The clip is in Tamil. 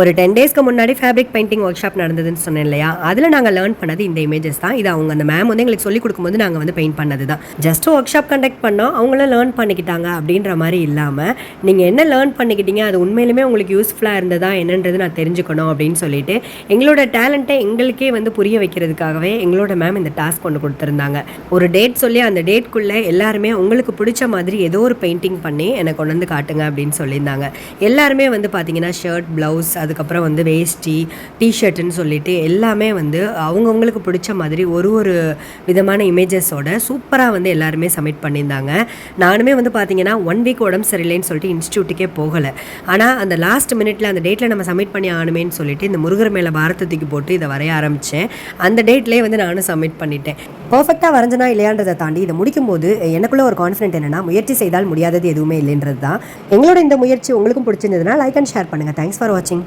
ஒரு டென் டேஸ்க்கு முன்னாடி ஃபேப்ரிக் பெயிண்டிங் ஒர்க் ஷாப் நடந்ததுன்னு சொன்னேன் இல்லையா? அதில் நாங்கள் லேர்ன் பண்ணது இந்த இமேஜஸ் தான். இது அவங்க அந்த மேம் வந்து எங்களுக்கு சொல்லிக் கொடுக்கும்போது நாங்கள் வந்து பெயிண்ட் பண்ணது தான் ஜஸ்ட் ஒர்க் ஷாப் கண்டக்ட் பண்ணோம். அவங்களும் லேர்ன் பண்ணிக்கிட்டாங்க அப்படின்ற மாதிரி இல்லாமல் நீங்கள் என்ன லேர்ன் பண்ணிக்கிட்டீங்க? அது உண்மையிலுமே உங்களுக்கு யூஸ்ஃபுல்லாக இருந்ததா? என்னன்றது நான் தெரிஞ்சுக்கணும் அப்படின்னு சொல்லிட்டு எங்களோட டேலண்ட்டை எங்களுக்கே வந்து புரிய வைக்கிறதுக்காகவே எங்களோட மேம் இந்த டாஸ்க் கொண்டு கொடுத்துருந்தாங்க. ஒரு டேட் சொல்லி அந்த டேட்குள்ளே எல்லாருமே உங்களுக்கு பிடிச்ச மாதிரி ஏதோ ஒரு பெயிண்டிங் பண்ணி எனக்கு கொண்டு வந்து காட்டுங்க அப்படின்னு சொல்லியிருந்தாங்க. எல்லாருமே வந்து பார்த்தீங்கன்னா ஷர்ட் ப்ளவுஸ் அதுக்கப்புறம் வந்து வேஷ்டி டிஷர்ட்டுன்னு சொல்லிட்டு எல்லாமே வந்து அவங்கவுங்களுக்கு பிடிச்ச மாதிரி ஒரு ஒரு விதமான இமேஜஸோட சூப்பராக வந்து எல்லாருமே சப்மிட் பண்ணியிருந்தாங்க. நானுமே வந்து பார்த்தீங்கன்னா ஒன் வீக் உடம்பு சரியில்லைன்னு சொல்லிட்டு இன்ஸ்டியூட்டுக்கே போகலை. ஆனால் அந்த லாஸ்ட் மினிட்ல அந்த டேட்டில் நம்ம சப்மிட் பண்ணி ஆகணுமேன்னு சொல்லிட்டு இந்த முருகர் மேலே பாரதத்துக்கு போட்டு இதை வரைய ஆரம்பித்தேன் அந்த டேட்லேயே வந்து நானும் சப்மிட் பண்ணிட்டேன். பர்ஃபெக்டாக வரைஞ்சனா இல்லையான்றதை தாண்டி இதை முடிக்கும்போது எனக்குள்ள ஒரு கான்ஃபிடென்ட் என்னன்னா முயற்சி செய்தால் முடியாதது எதுவுமே இல்லைன்றது தான் எங்களோட இந்த முயற்சி உங்களுக்கும் பிடிச்சிருந்ததுன்னா லைக் அண்ட் ஷேர் பண்ணுங்கள் தேங்க்ஸ் ஃபார் வாட்சிங்